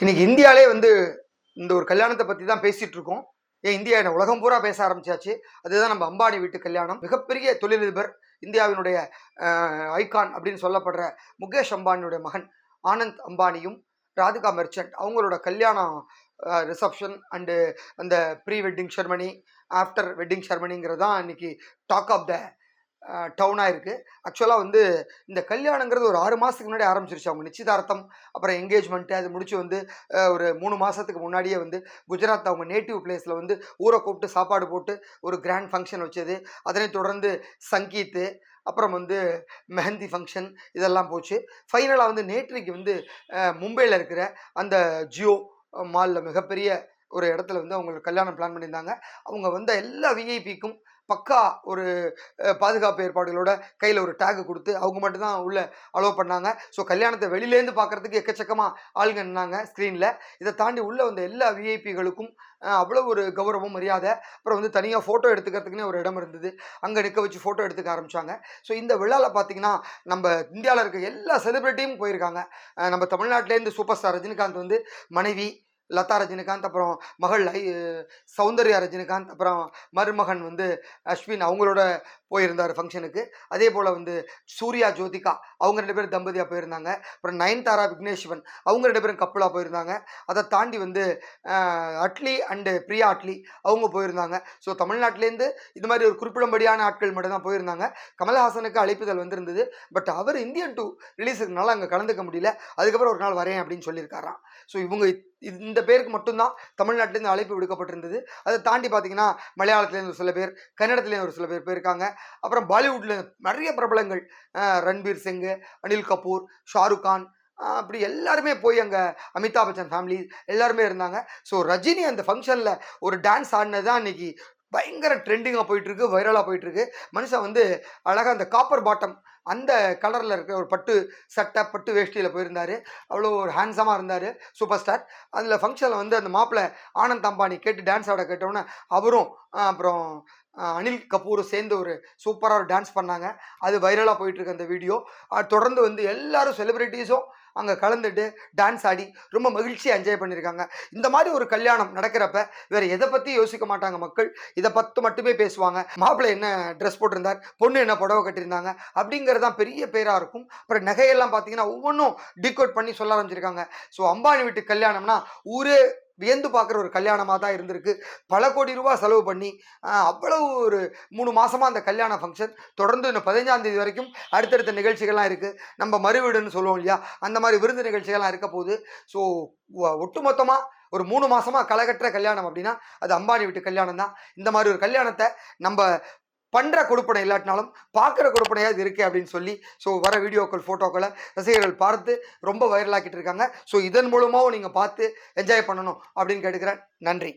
இன்னைக்கு இந்தியாலே வந்து இந்த ஒரு கல்யாணத்தை பற்றி தான் பேசிட்டு இருக்கோம் ஏன் இந்தியா என்ன உலகம் பூரா பேச ஆரம்பிச்சாச்சு. அதுதான் நம்ம அம்பானி வீட்டு கல்யாணம். மிகப்பெரிய தொழிலதிபர் இந்தியாவினுடைய ஐகான் அப்படின்னு சொல்லப்படுற முகேஷ் அம்பானியுடைய மகன் ஆனந்த் அம்பானியும் ராதிகா மெர்ச்சன்ட் அவங்களோட கல்யாணம் ரிசப்ஷன் அண்டு அந்த pre wedding ceremony after wedding செர்மனிங்கிறது தான் இன்னைக்கு டாக் ஆஃப் த டவுனாக இருக்குது ஆக்சுவலாக வந்து இந்த கல்யாணங்கிறது ஒரு ஆறு மாதத்துக்கு முன்னாடி ஆரம்பிச்சிருச்சு. அவங்க நிச்சயதார்த்தம் அப்புறம் என்கேஜ்மெண்ட்டு அது முடிச்சு வந்து ஒரு மூணு மாதத்துக்கு முன்னாடியே வந்து குஜராத் அவங்க நேட்டிவ் பிளேஸில் வந்து ஊரை கூப்பிட்டு சாப்பாடு போட்டு ஒரு கிராண்ட் ஃபங்க்ஷன் வச்சது. அதனைத் தொடர்ந்து சங்கீத்து அப்புறம் வந்து மெஹந்தி ஃபங்க்ஷன் இதெல்லாம் போச்சு. ஃபைனலாக வந்து நேற்றைக்கு வந்து மும்பையில் இருக்கிற அந்த ஜியோ மாலில் மிகப்பெரிய ஒரு இடத்துல வந்து அவங்களுக்கு கல்யாணம் பிளான் பண்ணியிருந்தாங்க. அவங்க வந்த எல்லா விஐபிக்கும் பக்கா ஒரு பாதுகாப்பு ஏற்பாடுகளோட கையில் ஒரு டேக் கொடுத்து அவங்க மட்டும்தான் உள்ள அலோவ் பண்ணாங்க. ஸோ கல்யாணத்தை வெளியிலேருந்து பார்க்கறதுக்கு எக்கச்சக்கமாக ஆளுங்க நின்னாங்க ஸ்க்ரீனில் இதை தாண்டி உள்ளே வந்த எல்லா விஐபிகளுக்கும் அவ்வளோ ஒரு கௌரவம் மரியாதை. அப்புறம் வந்து தனியாக ஃபோட்டோ எடுத்துக்கிறதுக்குனே ஒரு இடம் இருந்தது. அங்கே நிற்க வச்சு ஃபோட்டோ எடுத்துக்க ஆரம்பிச்சாங்க. ஸோ இந்த விழாவில் பார்த்தீங்கன்னா நம்ம இந்தியாவில் இருக்க எல்லா செலிப்ரிட்டியும் போயிருக்காங்க. நம்ம தமிழ்நாட்டிலேருந்து சூப்பர் ஸ்டார் ரஜினிகாந்த் வந்து மனைவி லதா ரஜினிகாந்த் அப்புறம் மகள் ஐ சௌந்தர்யா ரஜினிகாந்த் அப்புறம் மருமகன் வந்து அஸ்வின் அவங்களோட போயிருந்தார் ஃபங்க்ஷனுக்கு அதே போல் வந்து சூர்யா ஜோதிகா அவங்க ரெண்டு பேரும் தம்பதியாக போயிருந்தாங்க. அப்புறம் நயன்தாரா விக்னேஷ்வன் அவங்க ரெண்டு பேரும் கப்பலாக போயிருந்தாங்க. அதை தாண்டி வந்து அட்லி அண்டு பிரியா அட்லி அவங்க போயிருந்தாங்க. ஸோ தமிழ்நாட்டிலேருந்து இது மாதிரி ஒரு குறிப்பிடும்படியான ஆட்கள் மட்டும் தான் போயிருந்தாங்க. கமல்ஹாசனுக்கு அழைப்புதல் வந்திருந்தது. பட் அவர் இந்தியன் டூ ரிலீஸுக்குனால அங்கே கலந்துக்க முடியல. அதுக்கப்புறம் ஒரு நாள் வரேன் அப்படின்னு சொல்லியிருக்காராம். ஸோ இவங்க இந்த பேருக்கு மட்டும்தான் தமிழ்நாட்டிலேருந்து அழைப்பு விடுக்கப்பட்டிருந்தது. அதை தாண்டி பார்த்தீங்கன்னா மலையாளத்துலேருந்து ஒரு சில பேர் கன்னடத்துலேருந்து ஒரு சில பேர் போயிருக்காங்க. அப்புறம் பாலிவுட்டில் நிறைய பிரபலங்கள். ரன்பீர் சிங்கு அனில் கபூர் ஷாருக் கான் அப்படி எல்லாருமே போய் அங்கே அமிதாப் பச்சன் ஃபேமிலி எல்லாருமே இருந்தாங்க. ஸோ ரஜினி அந்த ஃபங்க்ஷனில் ஒரு டான்ஸ் ஆடினது தான் அன்றைக்கி பயங்கர ட்ரெண்டிங்காக போயிட்டுருக்கு வைரலாக போயிட்டுருக்கு. மனுஷன் வந்து அழகாக அந்த காப்பர் பாட்டம் அந்த கலரில் இருக்கிற ஒரு பட்டு சட்டை பட்டு வேஷ்டியில் போயிருந்தார். அவ்வளோ ஒரு ஹேண்ட்ஸமாக இருந்தார் சூப்பர் ஸ்டார் அதில் ஃபங்க்ஷனில் வந்து அந்த மாப்பிள்ளை ஆனந்த் அம்பானி கேட்டு டான்ஸ் ஆட கேட்டோன்னே அவரும் அப்புறம் அனில் கபூர் சேர்ந்து ஒரு சூப்பராக ஒரு டான்ஸ் பண்ணாங்க. அது வைரலாக போயிட்டுருக்கு அந்த வீடியோ தொடர்ந்து வந்து எல்லாரும் செலிப்ரிட்டிஸும் அங்கே கலந்துட்டு டான்ஸ் ஆடி ரொம்ப மகிழ்ச்சியாக என்ஜாய் பண்ணியிருக்காங்க. இந்த மாதிரி ஒரு கல்யாணம் நடக்கிறப்ப வேறு எதை பற்றி யோசிக்க மாட்டாங்க மக்கள். இதை பற்றி மட்டுமே பேசுவாங்க. மாப்பிள்ளை என்ன ட்ரெஸ் போட்டிருந்தார்? பொண்ணு என்ன புடவை கட்டியிருந்தாங்க? அப்படிங்கிறது தான் பெரிய பேராக இருக்கும். அப்புறம் நகையெல்லாம் பார்த்தீங்கன்னா ஒவ்வொன்றும் டிகோட் பண்ணி சொல்ல ஆரம்பிச்சிருக்காங்க. ஸோ அம்பானி வீட்டு கல்யாணம்னா ஊரே வியந்து பார்க்குற ஒரு கல்யாணமாக தான் இருந்திருக்கு. பல கோடி ரூபா செலவு பண்ணி அவ்வளவு ஒரு மூணு மாதமாக அந்த கல்யாண ஃபங்க்ஷன் தொடர்ந்து இந்த பதினஞ்சாம் தேதி வரைக்கும் அடுத்தடுத்த நிகழ்ச்சிகள்லாம் இருக்குது நம்ம மறுவீடுன்னு சொல்லுவோம் இல்லையா? அந்த மாதிரி விருந்து நிகழ்ச்சிகள்லாம் இருக்க போகுது ஸோ ஒட்டுமொத்தமாக ஒரு மூணு மாசமா களைகட்டுற கல்யாணம் அப்படின்னா அது அம்பானி வீட்டு கல்யாணம் தான். இந்த மாதிரி ஒரு கல்யாணத்தை நம்ம பண்ணுற கொடுப்பனை இல்லாட்டினாலும் பார்க்குற கொடுப்பனையாவது இருக்கு அப்படின்னு சொல்லி ஸோ வர வீடியோக்கள் ஃபோட்டோக்களை ரசிகர்கள் பார்த்து ரொம்ப வைரலாக்கிட்டு இருக்காங்க. ஸோ இதன் மூலமாகவும் நீங்கள் பார்த்து என்ஜாய் பண்ணணும் அப்படின்னு கேட்டுக்கிறேன். நன்றி.